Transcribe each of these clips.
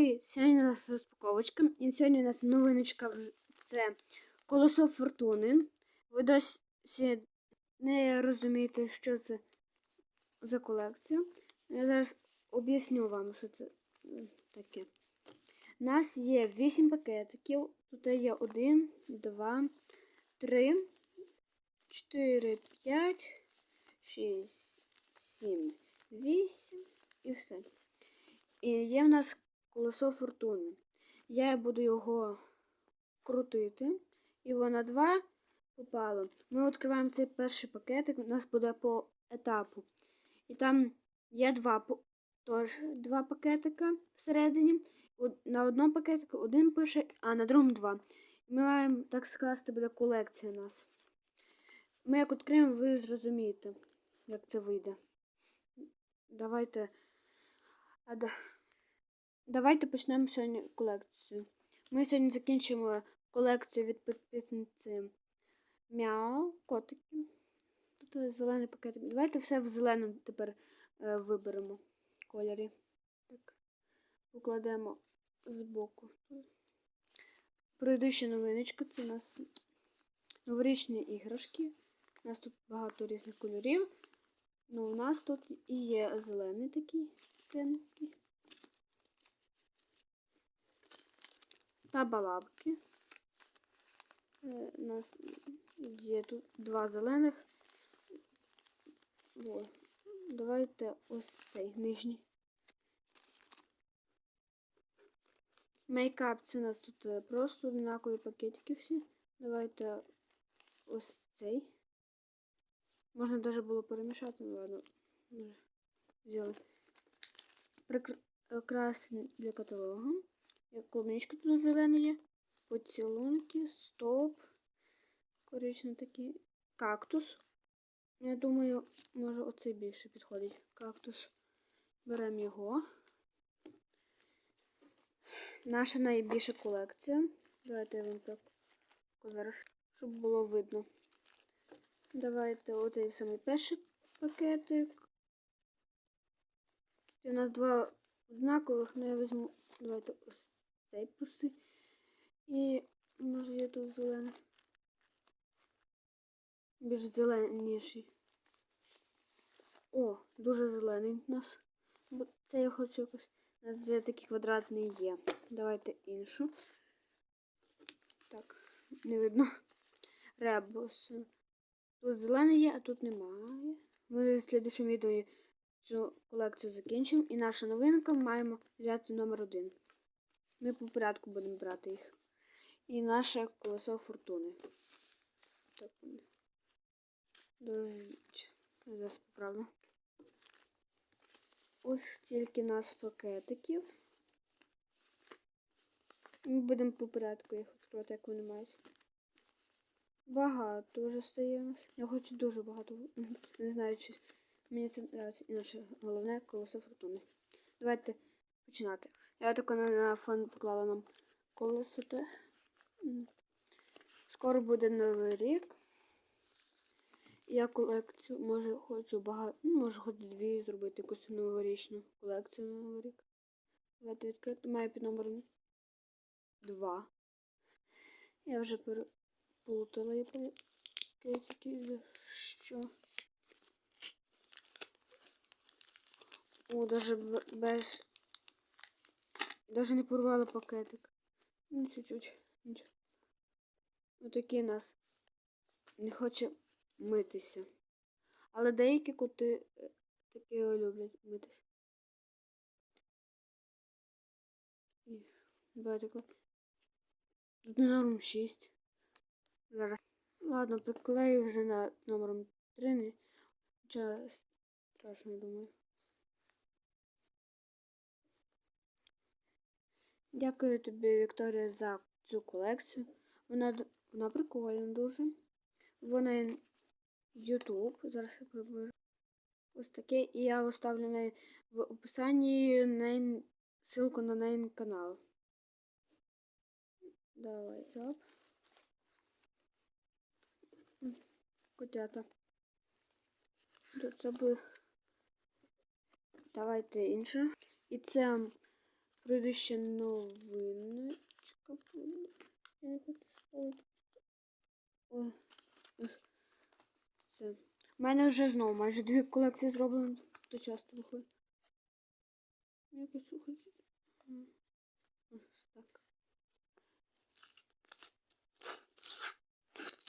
Привіт! Сьогодні у нас розпаковочка. І сьогодні у нас новиночка це колесо фортуни. Ви досі не розумієте, що це за колекція. Я зараз об'ясню вам, що це таке. У нас є 8 пакетиків. Тут є 1, 2, 3, 4, 5, 6, 7, 8 і все. І є в нас колесо фортуни. Я буду його крутити, і воно два попало. Ми відкриваємо цей перший пакетик, у нас буде по етапу. І там є два, тож, два пакетика всередині. На одному пакетику один пише, а на другому два. Ми маємо так скласти буде колекція нас. Ми як відкриємо, ви зрозумієте, як це вийде. Давайте. Давайте почнемо сьогодні колекцію. Ми сьогодні закінчимо колекцію від підписниці Мяу, котики. Тут зелений пакетик. Давайте все в зеленому тепер е, виберемо кольорі. Так. Покладемо збоку. Пройду ще новиночку. Це у нас новорічні іграшки. У нас тут багато різних кольорів. Ну, у нас тут і є зелений такий темний. Та балабки. Е, У нас є тут два зелених. О, давайте ось цей нижній. Мейкап це у нас тут е, просто однакові пакетики всі. Давайте ось цей. Можна навіть було перемішати, ну ладно. Взяли. Прикраси для каталогу. Як клубничка тут зелена є. Поцілунки, стоп. Коричневий такий. Кактус. Я думаю, може оцей більше підходить. Кактус. Беремо його. Наша найбільша колекція. Давайте я вам так зараз, щоб було видно. Давайте оцей самий перший пакетик. Тут у нас два однакових, але я візьму. Давайте ось цей пустий. І може є тут зелений. Більш зеленіший. О, дуже зелений у нас. Бо це я хочу якось. У нас вже такий квадратний є. Давайте іншу. Так, не видно. Ребус. Тут зелений є, а тут немає. Ми в слідчому відео цю колекцію закінчимо. І наша новинка маємо взяти номер один. Ми по порядку будемо брати їх. І наше колесо фортуни. Так вони. Дождіть. Зараз поправлю. Ось стільки нас пакетиків. Ми будемо по порядку їх відкривати, як вони мають. Багато вже стає у нас. Я хочу дуже багато. Не знаю, чи мені це подобається. І наше головне колесо фортуни. Давайте починати. Я тако на, фон поклала нам колесо те. Скоро буде новий рік. Я колекцію, може, хочу багато, ну, може, хоч дві зробити якусь новорічну колекцію на новий рік. Давайте відкрити. Маю під номером 2. Я вже переплутала і пакетики. Що? О, даже без Даже не порвала пакетик. Ну, чуть-чуть. Нічого. Отакий нас не хоче митися. Але деякі коти е, такі люблять митися. Давайте Тут номером 6. Зараз. Ладно, приклею вже на номером 3. Не... Хоча страшно думаю. Дякую тобі, Вікторія, за цю колекцію. Вона, вона прикольна дуже. Вона YouTube. Зараз я приближу. Ось таке. І я оставлю неї в описанні неї, ссылку на неї канал. Давай, цап. Котята. Тут це буде. Давайте інше. І це пройду ще новиночка. Я не хочу ставити. Ой. У мене вже знову майже дві колекції зроблено. То часто виходить. Якось хочу. Так.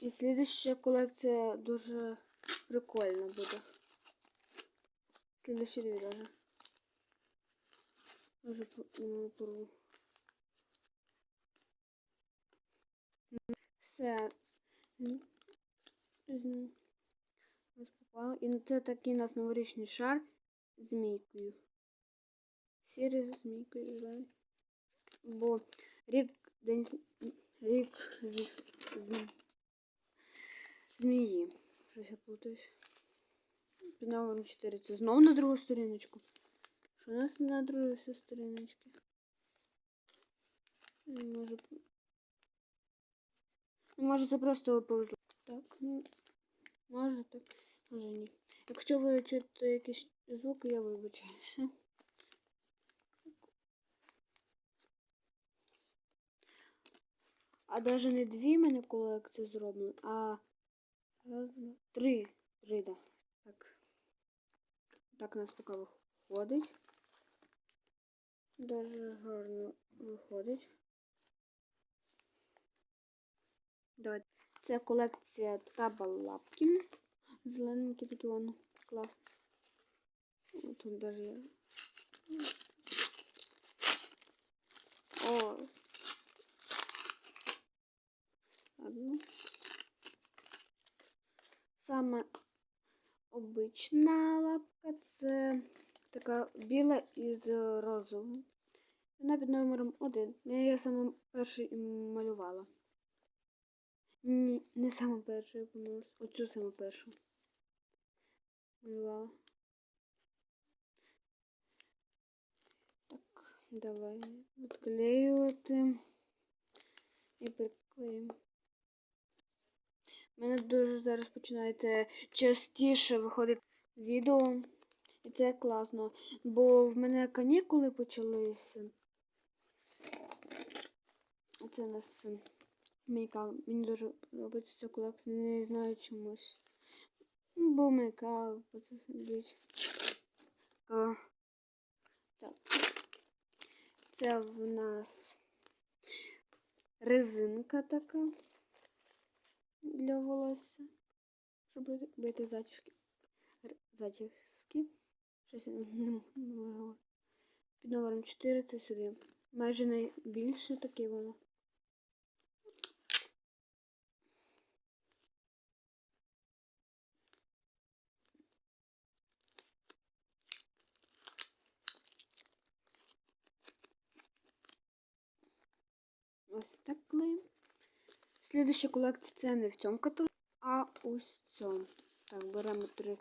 І слідуща колекція дуже прикольна буде. Слідущі дві даже. Може по- порву. Все. М. З- ось попало. І це такий у нас новорічний шар з змійкою. Сірий з змійкою. Бо рік день рік з, з змії. Щось я плутаюсь. Під номером 4. Це знову на другу сторіночку. Що у нас на другій сторіночці? Може, п- може це просто повезло. Так, ну, може так, може ні. Якщо ви чуєте якісь звуки, я вибачаюся. А навіть не дві мене колекції зроблені, а раз, три. Три, да. Так. Так у нас така виходить. Дуже гарно виходить. Давайте. Це колекція табалапки. Зелененькі такі вон. Клас. О, Тут даже. Ось. Ладно. Саме обична лапка це така біла із розовим. Вона під номером 1. Я саме перший і малювала. Ні, не саме першу, я помилась. Оцю саме першу. Малювала. Так, давай відклеювати і приклеїмо. У мене дуже зараз починаєте частіше виходити відео. І це класно. Бо в мене канікули почалися. Це у нас мейкап. Мені дуже подобається ця колекція. Не знаю чомусь. Ну, Бо мейкап, це сидить. Так. Це в нас резинка така для волосся. Щоб бити затяжки. Затяжки. Щось не. Під номером 4 це сюди. Майже найбільше таке воно. Ось так клеїмо. Слідуща колекція це не в цьому каталозі, а ось в цьому. Так, беремо три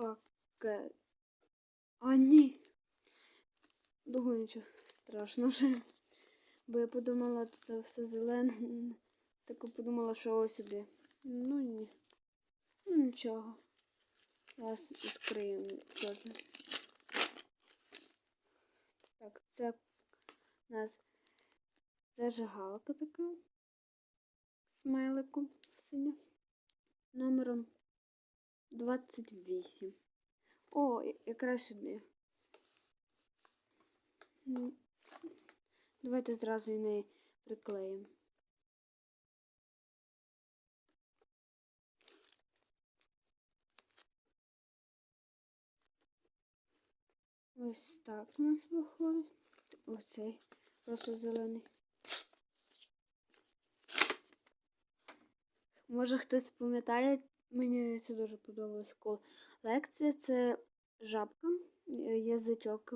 пакет. А ні. Думаю, нічого страшного вже. Бо я подумала, це все зелене. Так подумала, що ось сюди. Ну ні. Ну нічого. Зараз відкриємо теж. Так, це у нас зажигалка така. Смайликом синя. Номером 28. О, якраз сюди. Давайте зразу і неї приклеїмо. Ось так у нас виходить. Оцей просто зелений. Може хтось пам'ятає, мені це дуже подобалось колекція. Це жабка, е, язичок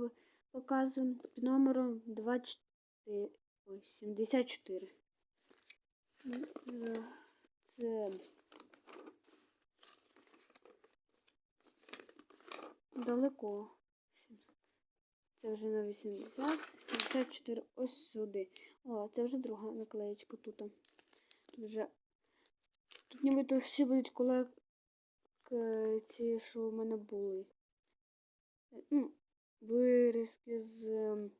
показує під номером 24, ой, 74. Е, Це далеко. Це вже на 80, 74, ось сюди. О, це вже друга наклеєчка тут. Тут вже. Тут нібито всі будуть колекції, що в мене були. ну, вирізки з. ем,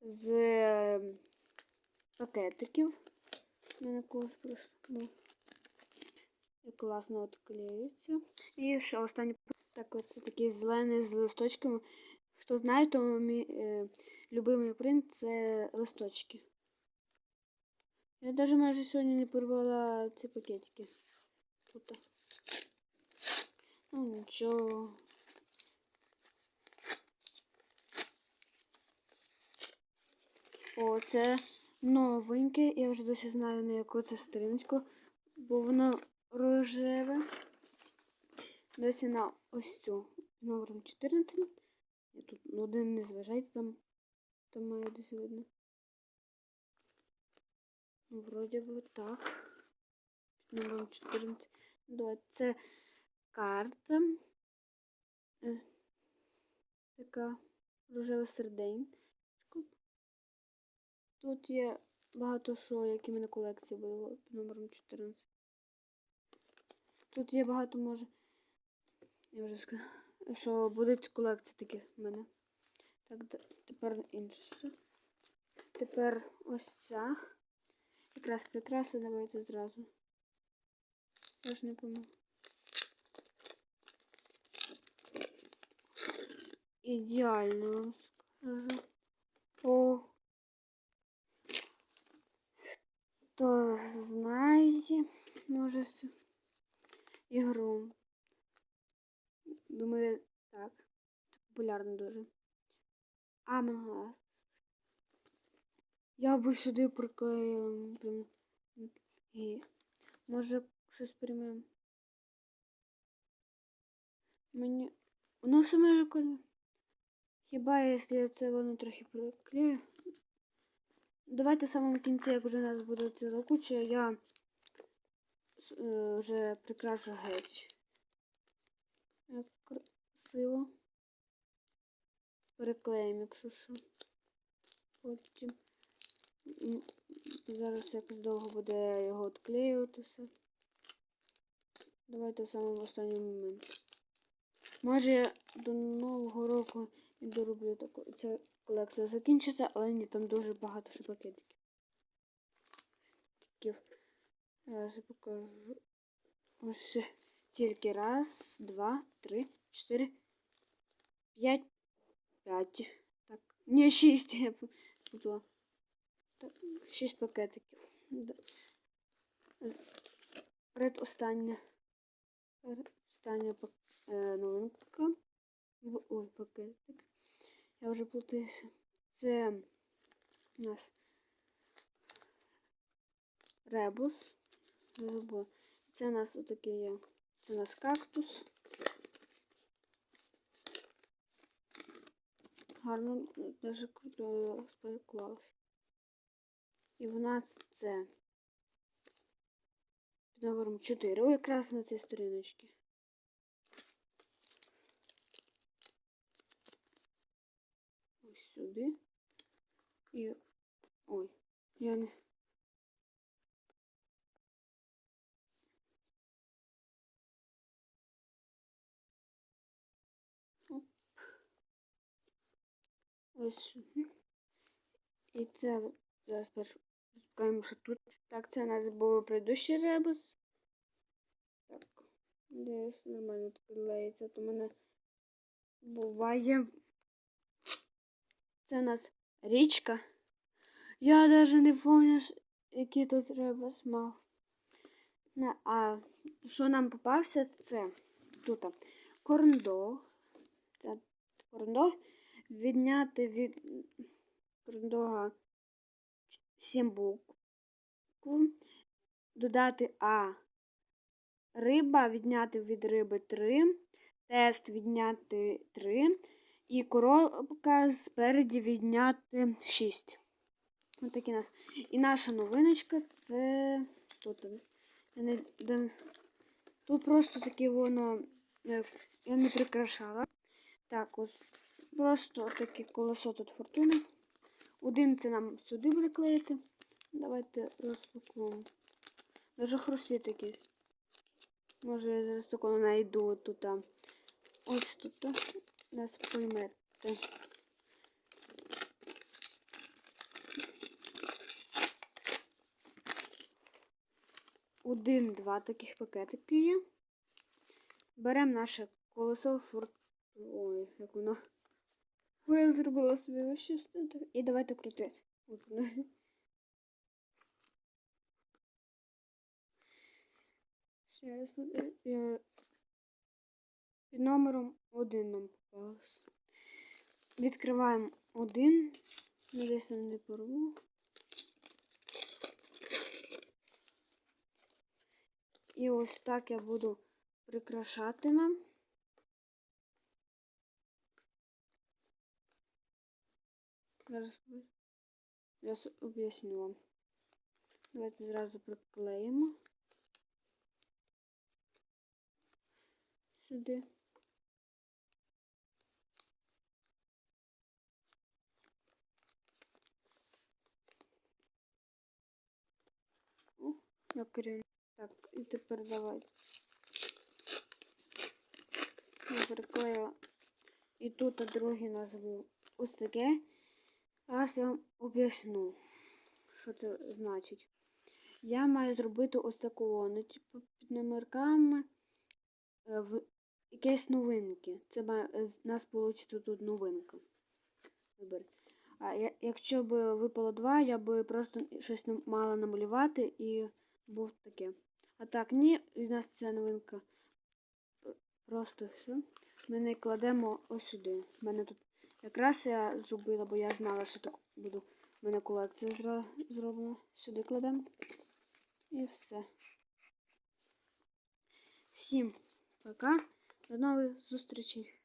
З ем, пакетиків. У мене колись просто був. І класно от клеються. І ще останнє. Так, оце такий зелений з листочками. Хто знає, то мій е, любимий принт це листочки. Я навіть майже сьогодні не порвала ці пакетики. Тут. Ну нічого. О, це новеньке. Я вже досі знаю на яку це сторіночку, бо воно рожеве. Досі на ось цю номером 14. Я тут один не зважайте, там, там має десь видно. Ну, Вроді би так. Під номером 14. Давай, це карта. Е, Така рожева серденько. Тут є багато що, які в мене колекції були під номером 14. Тут є багато може. Я вже сказала, що будуть колекції такі в мене. Так, тепер інше. Тепер ось ця. Якраз прикраси давайте зразу. Я ж не помню. Ідеально вам скажу. О. Хто знає, може цю ігру. Думаю, так. Це популярно дуже. Us. Я би сюди приклеїла. Прям, і може щось приймемо. Мені. Все майже коли. Хіба якщо я це воно трохи приклею. Давайте в самому кінці, як вже у нас буде ціла куча, я е, вже прикрашу геть. Як красиво. Переклеїмо, якщо що. Потім. Зараз якось довго буде його відклеювати все. Давайте в самому останньому момент. Може я до нового року і дороблю таку. Ця колекція закінчиться, але ні, там дуже багато ще пакетиків. Таків. Е, зараз я покажу. Ось тільки раз, два, три, чотири, п'ять. П'ять. Так. Ні, шість я буду. 6 пакетиків. Передостання. Передостання е, новинка. Ой, пакетик. Я вже плутаюся. Це у нас ребус. Це у нас отакий є. Це у нас кактус. Гарно, дуже круто спілкувалося. І в нас це під номером 4. О, якраз на цій сторіночці. Ось сюди. І. Ой, я не. Оп. Ось. І це зараз першу розпускаємо, що тут. Так, це у нас був предыдущий ребус. Так, десь нормально підклеїться, то мене буває. Це у нас річка. Я навіть не пам'ятаю, який тут ребус мав. А що нам попався, це тут корндог. Це корндог. Відняти від корндога 7 букв. Додати А. Риба відняти від риби 3. Тест відняти 3. І коробка спереді відняти 6. Ось нас. І наша новиночка це тут. Я не, Тут просто таке воно. е, Я не прикрашала. Так, ось просто таке колесо тут фортуни. Один це нам сюди буде клеїти. Давайте розпакуємо. Даже хрусті такі. Може, я зараз тако знайду тут. Ось тут. Нас поймете. Один-два таких пакетики є. Беремо наше колесо форт... Ой, як воно. Ой, я зробила собі щось тут. І давайте крутити. Ще раз буде. Я... Під номером один нам попалося. Відкриваємо один. Надіюсь, я не порву. І ось так я буду прикрашати нам. Зараз об'ясню вам. Давайте зразу приклеїмо. Сюди. О, як рівно. Так, і тепер давайте. Я приклеїла. І тут другий назву ось таке. Зараз я вам об'ясню, що це значить. Я маю зробити ось таку, ну, типу, під номерками е, в якесь новинки. Це має, з нас вийде тут новинка. А я, якщо б випало два, я би просто щось мала намалювати і був таке. А так, ні, у нас ця новинка просто все. Ми не кладемо ось сюди. У мене тут якраз я зробила, бо я знала, що так буду. У мене колекція зро- зроблена. Сюди кладемо. І все. Всім пока. До нових зустрічей.